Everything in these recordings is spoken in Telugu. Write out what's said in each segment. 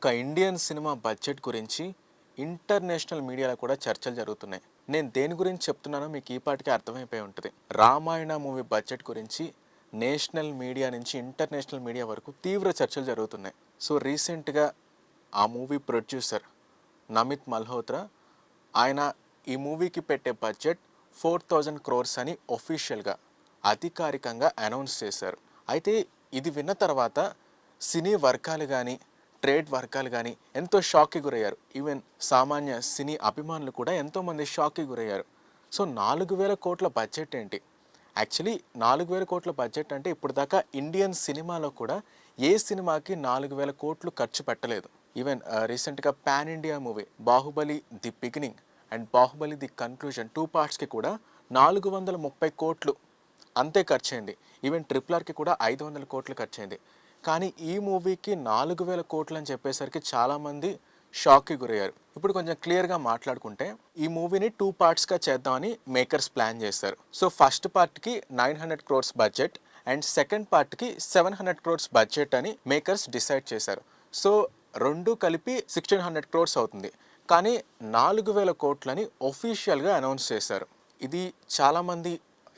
ఒక ఇండియన్ సినిమా బడ్జెట్ గురించి ఇంటర్నేషనల్ మీడియాలో కూడా చర్చలు జరుగుతున్నాయి. నేను దేని గురించి చెప్తున్నానో మీకు ఈ పాటికి అర్థమైపోయి ఉంటుంది. రామాయణ మూవీ బడ్జెట్ గురించి నేషనల్ మీడియా నుంచి ఇంటర్నేషనల్ మీడియా వరకు తీవ్ర చర్చలు జరుగుతున్నాయి. సో రీసెంట్గా ఆ మూవీ ప్రొడ్యూసర్ నమిత్ మల్హోత్రా ఆయన ఈ మూవీకి పెట్టే బడ్జెట్ ఫోర్ థౌజండ్ క్రోర్స్ అని ఒఫీషియల్గా అధికారికంగా అనౌన్స్ చేశారు. అయితే ఇది విన్న తర్వాత సినీ వర్గాలు కానీ ట్రేడ్ వర్గాలు కానీ ఎంతో షాక్కి గురయ్యారు. ఈవెన్ సామాన్య సినీ అభిమానులు కూడా ఎంతోమంది షాక్కి గురయ్యారు. సో నాలుగు వేల కోట్ల బడ్జెట్ ఏంటి? యాక్చువల్లీ నాలుగు వేల కోట్ల బడ్జెట్ అంటే ఇప్పుడు దాకా ఇండియన్ సినిమాలో కూడా ఏ సినిమాకి నాలుగు వేల కోట్లు ఖర్చు పెట్టలేదు. ఈవెన్ రీసెంట్గా pan India movie Baahubali the beginning and Baahubali the conclusion two పార్ట్స్కి కూడా నాలుగు వందల ముప్పై కోట్లు అంతే ఖర్చు అయింది ఈవెన్ ట్రిపుల్ ఆర్కి కూడా ఐదు వందల కోట్లు ఖర్చు అయింది కానీ ఈ మూవీకి నాలుగు వేల కోట్లు అని చెప్పేసరికి చాలామంది షాక్కి గురయ్యారు. ఇప్పుడు కొంచెం క్లియర్గా మాట్లాడుకుంటే ఈ మూవీని టూ పార్ట్స్గా చేద్దామని మేకర్స్ ప్లాన్ చేశారు. సో ఫస్ట్ పార్ట్కి nine hundred crores budget and second పార్ట్కి సెవెన్ హండ్రెడ్ క్రోర్స్ బడ్జెట్ అని మేకర్స్ డిసైడ్ చేశారు. సో రెండు కలిపి సిక్స్టీన్ హండ్రెడ్ క్రోర్స్ అవుతుంది. కానీ నాలుగు వేల కోట్లని ఒఫీషియల్గా అనౌన్స్ చేశారు. ఇది చాలామంది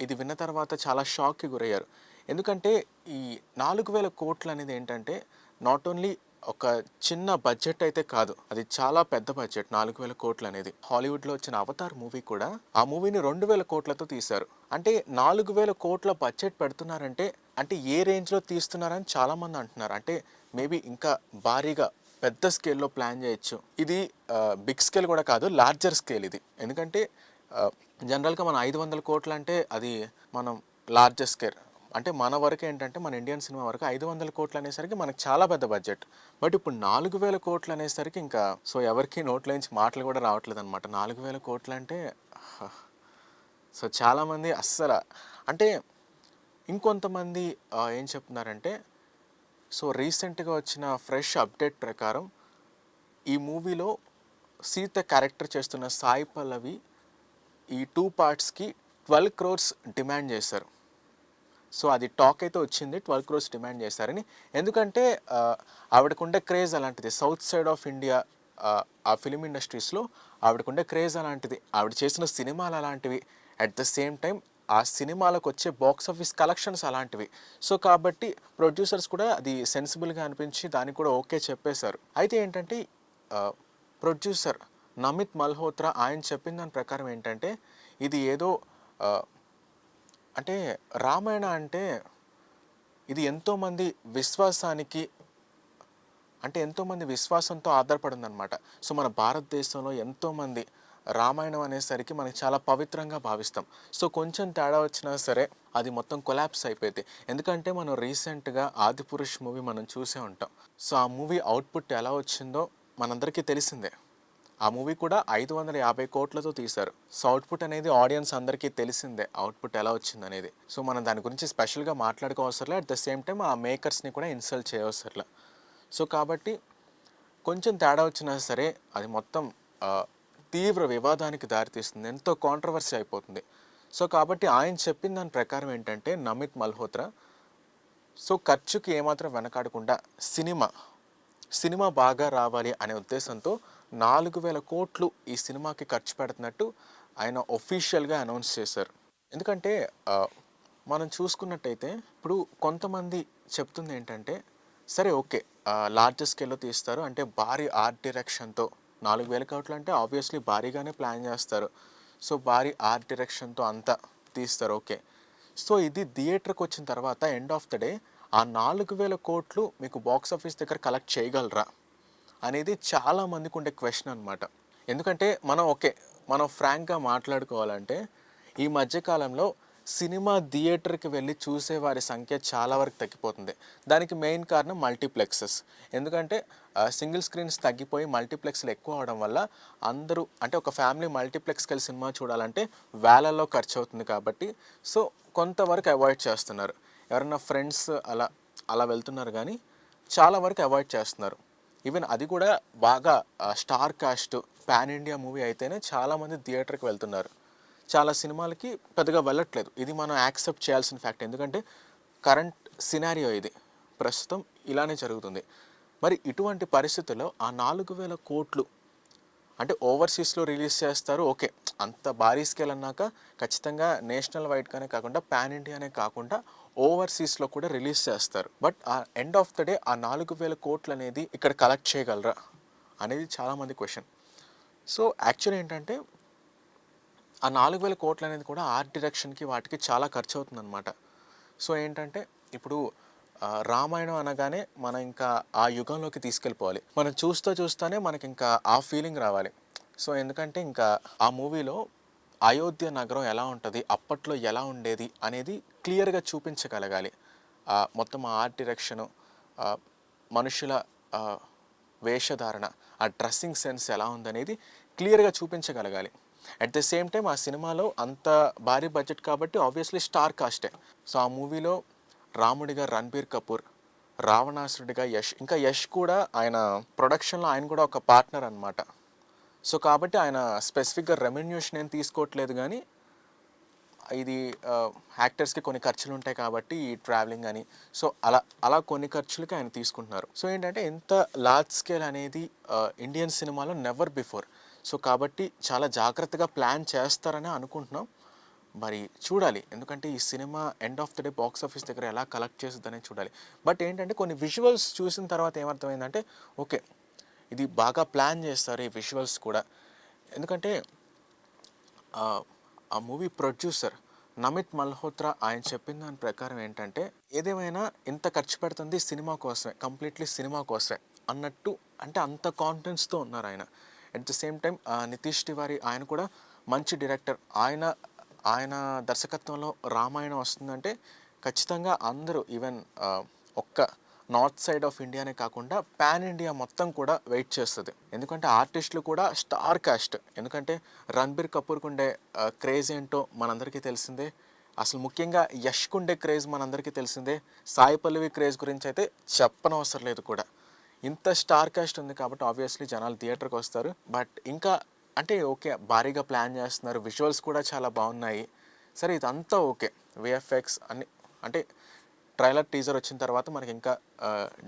ఇది విన్న తర్వాత చాలా షాక్కి గురయ్యారు. ఎందుకంటే ఈ నాలుగు వేల కోట్లు అనేది ఏంటంటే నాట్ ఓన్లీ ఒక చిన్న బడ్జెట్ అయితే కాదు అది చాలా పెద్ద బడ్జెట్ నాలుగు వేల కోట్లు అనేది. హాలీవుడ్లో వచ్చిన అవతార్ మూవీ కూడా ఆ మూవీని రెండు వేల కోట్లతో తీశారు. అంటే నాలుగు వేల కోట్ల బడ్జెట్ పెడుతున్నారంటే అంటే ఏ రేంజ్లో తీస్తున్నారని చాలామంది అంటున్నారు. అంటే మేబీ ఇంకా భారీగా పెద్ద స్కేల్లో ప్లాన్ చేయొచ్చు. ఇది బిగ్ స్కేల్ కూడా కాదు లార్జర్ స్కేల్ ఇది. ఎందుకంటే జనరల్గా మన ఐదు వందల కోట్లు అంటే అది మనం లార్జర్ స్కేల్ అంటే మన వరకు ఏంటంటే మన ఇండియన్ సినిమా వరకు ఐదు వందల కోట్లు అనేసరికి మనకు చాలా పెద్ద బడ్జెట్. బట్ ఇప్పుడు నాలుగు వేల కోట్లు అనేసరికి ఇంకా సో ఎవరికి నోట్లోంచి మాటలు కూడా రావట్లేదు అనమాట నాలుగు వేల కోట్లు అంటే సో చాలామంది అస్సలు అంటే ఇంకొంతమంది ఏం చెప్తున్నారంటే సో రీసెంట్గా వచ్చిన ఫ్రెష్ అప్డేట్ ప్రకారం ఈ మూవీలో సీత క్యారెక్టర్ చేస్తున్న సాయి పల్లవి ఈ టూ పార్ట్స్కి ట్వెల్వ్ క్రోర్స్ డిమాండ్ చేశారు. సో అది టాక్ అయితే వచ్చింది ట్వెల్వ్ క్రోర్స్ డిమాండ్ చేశారని. ఎందుకంటే ఆవిడకుండే క్రేజ్ అలాంటిది. సౌత్ సైడ్ ఆఫ్ ఇండియా ఆ ఫిలిం ఇండస్ట్రీస్లో ఆవిడకుండే క్రేజ్ అలాంటిది. ఆవిడ చేసిన సినిమాలు అలాంటివి. అట్ ద సేమ్ టైం ఆ సినిమాలకు వచ్చే బాక్స్ ఆఫీస్ కలెక్షన్స్ అలాంటివి. సో కాబట్టి ప్రొడ్యూసర్స్ కూడా అది సెన్సిబుల్గా అనిపించి దానికి కూడా ఓకే చెప్పేశారు. అయితే ఏంటంటే ప్రొడ్యూసర్ నమిత్ మల్హోత్రా ఆయన చెప్పిన దాని ప్రకారం ఏంటంటే ఇది ఏదో అంటే రామాయణ అంటే ఇది ఎంతోమంది విశ్వాసానికి అంటే ఎంతోమంది విశ్వాసంతో ఆధారపడిందనమాట సో మన భారతదేశంలో ఎంతోమంది రామాయణం అనేసరికి మనకి చాలా పవిత్రంగా భావిస్తాం. సో కొంచెం తేడా వచ్చినా సరే అది మొత్తం కొలాప్స్ అయిపోయింది. ఎందుకంటే మనం రీసెంట్గా ఆదిపురుష్ మూవీ మనం చూసే ఉంటాం. సో ఆ మూవీ అవుట్పుట్ ఎలా వచ్చిందో మనందరికీ తెలిసిందే. ఆ మూవీ కూడా ఐదు వందల యాభై కోట్లతో తీశారు. సో అవుట్పుట్ అనేది ఆడియన్స్ అందరికీ తెలిసిందే అవుట్పుట్ ఎలా వచ్చింది అనేది సో మనం దాని గురించి స్పెషల్గా మాట్లాడుకోవసరలే అట్ ద సేమ్ టైం ఆ మేకర్స్ని కూడా ఇన్సల్ట్ చేయవసరలే. సో కాబట్టి కొంచెం తేడా వచ్చినా సరే అది మొత్తం తీవ్ర వివాదానికి దారితీస్తుంది ఎంతో కాంట్రవర్సీ అయిపోతుంది. సో కాబట్టి ఆయన చెప్పిన దాని ప్రకారం ఏంటంటే నమిత్ మల్హోత్రా సో ఖర్చుకి ఏమాత్రం వెనకాడకుండా సినిమా సినిమా బాగా రావాలి అనే ఉద్దేశంతో నాలుగు వేల కోట్లు ఈ సినిమాకి ఖర్చు పెడుతున్నట్టు ఆయన ఒఫీషియల్గా అనౌన్స్ చేశారు. ఎందుకంటే మనం చూసుకున్నట్టయితే ఇప్పుడు కొంతమంది చెప్తుంది ఏంటంటే సరే ఓకే లార్జ్ స్కేల్లో తీస్తారు. అంటే భారీ ఆర్ట్ డైరెక్షన్తో నాలుగు వేల కోట్లు అంటే ఆబ్వియస్లీ భారీగానే ప్లాన్ చేస్తారు. సో భారీ ఆర్ట్ డైరెక్షన్తో అంతా తీస్తారు ఓకే. సో ఇది థియేటర్కి వచ్చిన తర్వాత ఎండ్ ఆఫ్ ద డే ఆ నాలుగు వేల కోట్లు మీకు బాక్స్ ఆఫీస్ దగ్గర కలెక్ట్ చేయగలరా? అనేది చాలామందికి ఉండే క్వశ్చన్ అనమాట ఎందుకంటే మనం ఓకే మనం ఫ్రాంక్గా మాట్లాడుకోవాలంటే ఈ మధ్యకాలంలో సినిమా థియేటర్కి వెళ్ళి చూసే వారి సంఖ్య చాలా వరకు తగ్గిపోతుంది. దానికి మెయిన్ కారణం మల్టీప్లెక్సెస్. ఎందుకంటే సింగిల్ స్క్రీన్స్ తగ్గిపోయి మల్టీప్లెక్స్లు ఎక్కువ అవడం వల్ల అందరూ అంటే ఒక ఫ్యామిలీ మల్టీప్లెక్స్కి వెళ్ళి సినిమా చూడాలంటే వేలల్లో ఖర్చు అవుతుంది కాబట్టి సో కొంతవరకు అవాయిడ్ చేస్తున్నారు. ఎవరైనా ఫ్రెండ్స్ అలా అలా వెళ్తున్నారు కానీ చాలా వరకు అవాయిడ్ చేస్తున్నారు. ఈవెన్ అది కూడా బాగా star cast pan India movie అయితేనే చాలామంది థియేటర్కి వెళ్తున్నారు. చాలా సినిమాలకి పెద్దగా వెళ్ళట్లేదు. ఇది మనం యాక్సెప్ట్ చేయాల్సిన ఫ్యాక్ట్. ఎందుకంటే కరెంట్ సినారియో ఇది. ప్రస్తుతం ఇలానే జరుగుతుంది. మరి ఇటువంటి పరిస్థితుల్లో ఆ నాలుగు వేల కోట్లు అంటే ఓవర్సీస్లో రిలీజ్ చేస్తారు. ఓకే. అంత భారీ స్కేల్ అన్నాక ఖచ్చితంగా నేషనల్ వైడ్గానే కాకుండా పాన్ ఇండియానే కాకుండా ఓవర్సీస్లో కూడా రిలీజ్ చేస్తారు. బట్ ఆ ఎండ్ ఆఫ్ ద డే ఆ నాలుగు వేల కోట్లు అనేది ఇక్కడ కలెక్ట్ చేయగలరా? అనేది చాలామంది క్వశ్చన్. సో యాక్చువల్ ఏంటంటే ఆ నాలుగు వేల కోట్లు అనేది కూడా ఆర్ట్ డైరెక్షన్కి వాటికి చాలా ఖర్చు అవుతుందన్నమాట. సో ఏంటంటే ఇప్పుడు రామాయణం అనగానే మనం ఇంకా ఆ యుగంలోకి తీసుకెళ్ళిపోవాలి. మనం చూస్తూ చూస్తూనే మనకి ఇంకా ఆ ఫీలింగ్ రావాలి. సో ఎందుకంటే ఇంకా ఆ మూవీలో అయోధ్య నగరం ఎలా ఉంటుంది అప్పట్లో ఎలా ఉండేది అనేది క్లియర్గా చూపించగలగాలి. మొత్తం ఆ ఆర్ట్ డిరెక్షను మనుషుల వేషధారణ ఆ డ్రెస్సింగ్ సెన్స్ ఎలా ఉందనేది క్లియర్గా చూపించగలగాలి. అట్ ద సేమ్ టైం ఆ సినిమాలో అంత భారీ బడ్జెట్ కాబట్టి ఆబ్వియస్లీ స్టార్ కాస్టే. సో ఆ మూవీలో రాముడిగా రణబీర్ కపూర్ రావణాసురుడిగా యష్ ఇంకా యష్ కూడా ఆయన ప్రొడక్షన్లో ఆయన కూడా ఒక పార్ట్నర్ అనమాట సో కాబట్టి ఆయన స్పెసిఫిక్గా రెమ్యున్యూషన్ ఏం తీసుకోవట్లేదు కానీ ఇది యాక్టర్స్కి కొన్ని ఖర్చులు ఉంటాయి కాబట్టి ఈ ట్రావెలింగ్ అని. సో అలా అలా కొన్ని ఖర్చులకి ఆయన తీసుకుంటున్నారు. సో ఏంటంటే ఎంత లార్జ్ స్కేల్ అనేది ఇండియన్ సినిమాలో నెవర్ బిఫోర్ సో కాబట్టి చాలా జాగ్రత్తగా ప్లాన్ చేస్తారని అనుకుంటున్నాం. మరి చూడాలి. ఎందుకంటే ఈ cinema end of the day box office దగ్గర ఎలా కలెక్ట్ చేస్తుందనే చూడాలి. బట్ ఏంటంటే కొన్ని విజువల్స్ చూసిన తర్వాత ఏమర్థమైందంటే ఓకే ఇది బాగా ప్లాన్ చేస్తారు ఈ విజువల్స్ కూడా. ఎందుకంటే ఆ, మూవీ ప్రొడ్యూసర్ నమిత్ మల్హోత్రా ఆయన చెప్పిన దాని ప్రకారం ఏంటంటే ఏదేమైనా ఇంత ఖర్చు పెడుతుంది సినిమా కోసమే కంప్లీట్లీ సినిమా కోసమే అన్నట్టు అంటే అంత కాన్ఫిడెన్స్తో ఉన్నారు ఆయన. At the same time Nitish Tiwari ఆయన కూడా మంచి డైరెక్టర్ ఆయన ఆయన దర్శకత్వంలో రామాయణం వస్తుందంటే ఖచ్చితంగా అందరూ ఈవెన్ ఒక్క నార్త్ సైడ్ ఆఫ్ ఇండియానే కాకుండా పాన్ ఇండియా మొత్తం కూడా వెయిట్ చేస్తుంది. ఎందుకంటే ఆర్టిస్టులు కూడా స్టార్ కాస్ట్. ఎందుకంటే రణబీర్ కపూర్కి ఉండే క్రేజ్ ఏంటో మనందరికీ తెలిసిందే. అసలు ముఖ్యంగా యష్కు ఉండే క్రేజ్ మనందరికీ తెలిసిందే. సాయి పల్లవి క్రేజ్ గురించి అయితే చెప్పనవసరం లేదు కూడా. ఇంత స్టార్ కాస్ట్ ఉంది కాబట్టి ఆబ్వియస్లీ జనాలు థియేటర్కి వస్తారు. బట్ ఇంకా అంటే ఓకే భారీగా ప్లాన్ చేస్తున్నారు. విజువల్స్ కూడా చాలా బాగున్నాయి. సరే ఇదంతా ఓకే. విఎఫ్ఎక్స్ అన్ని అంటే ట్రైలర్ టీజర్ వచ్చిన తర్వాత మనకి ఇంకా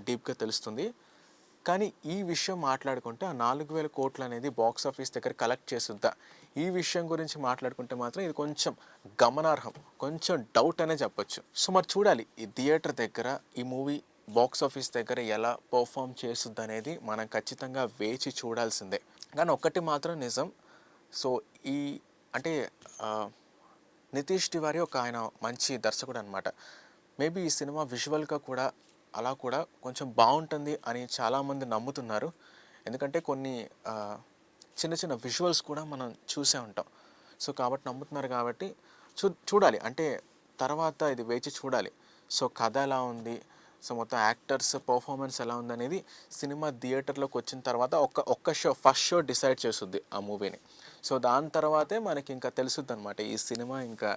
డీప్గా తెలుస్తుంది. కానీ ఈ విషయం మాట్లాడుకుంటే ఆ నాలుగు వేల కోట్లు అనేది బాక్స్ ఆఫీస్ దగ్గర కలెక్ట్ చేస్తుందా ఈ విషయం గురించి మాట్లాడుకుంటే మాత్రం ఇది కొంచెం గమనార్హం కొంచెం డౌట్ అనే చెప్పొచ్చు. సో మరి చూడాలి ఈ థియేటర్ దగ్గర ఈ మూవీ బాక్స్ ఆఫీస్ దగ్గర ఎలా పర్ఫామ్ చేస్తుంది అనేది మనం ఖచ్చితంగా వేచి చూడాల్సిందే. కానీ ఒక్కటి మాత్రం నిజం సో ఈ అంటే నితీష్ తివారి ఒక ఆయన మంచి దర్శకుడు అనమాట మేబీ ఈ సినిమా విజువల్గా కూడా అలా కూడా కొంచెం బాగుంటుంది అని చాలామంది నమ్ముతున్నారు. ఎందుకంటే కొన్ని చిన్న చిన్న విజువల్స్ కూడా మనం చూసే ఉంటాం. సో కాబట్టి నమ్ముతున్నారు కాబట్టి చూ చూడాలి. అంటే తర్వాత ఇది వేచి చూడాలి. సో కథ ఎలా ఉంది? సో మొత్తం యాక్టర్స్ పర్ఫార్మెన్స్ ఎలా ఉంది అనేది సినిమా థియేటర్లోకి వచ్చిన తర్వాత ఒక్క ఒక్క షో ఫస్ట్ షో డిసైడ్ చేస్తుంది ఆ మూవీని. సో దాని తర్వాతే మనకి ఇంకా తెలుసుద్ది అనమాట ఈ సినిమా ఇంకా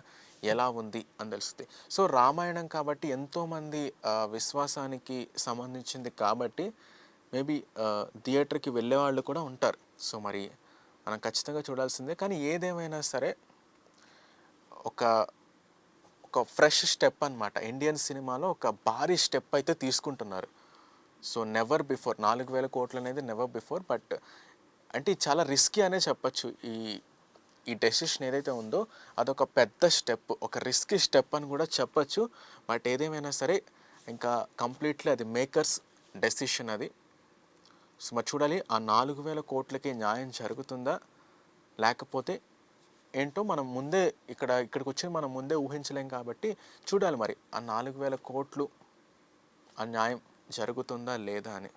ఎలా ఉంది అని తెలుస్తుంది. సో రామాయణం కాబట్టి ఎంతోమంది విశ్వాసానికి సంబంధించింది కాబట్టి మేబీ థియేటర్కి వెళ్ళే వాళ్ళు కూడా ఉంటారు. సో మరి మనం ఖచ్చితంగా చూడాల్సిందే. కానీ ఏదేమైనా సరే ఒక ఒక ఫ్రెష్ స్టెప్ అన్నమాట. ఇండియన్ సినిమాలో ఒక భారీ స్టెప్ అయితే తీసుకుంటున్నారు. So never before. నాలుగు వేల కోట్లు అనేది నెవర్ బిఫోర్. బట్ అంటే చాలా రిస్కీ అనే చెప్పచ్చు ఈ ఈ డెసిషన్ ఏదైతే ఉందో అదొక పెద్ద స్టెప్ ఒక రిస్కీ స్టెప్ అని కూడా చెప్పచ్చు. బట్ ఏదేమైనా సరే ఇంకా కంప్లీట్లీ అది మేకర్స్ డెసిషన్ అది. సో మరి చూడాలి ఆ నాలుగు వేల కోట్లకి న్యాయం జరుగుతుందా? లేకపోతే ఏంటో మనం ముందే ఇక్కడ ఇక్కడికి వచ్చి మనం ముందే ఊహించలేం కాబట్టి చూడాలి మరి ఆ నాలుగు వేల కోట్లు ఆ న్యాయం జరుగుతుందా లేదా అని.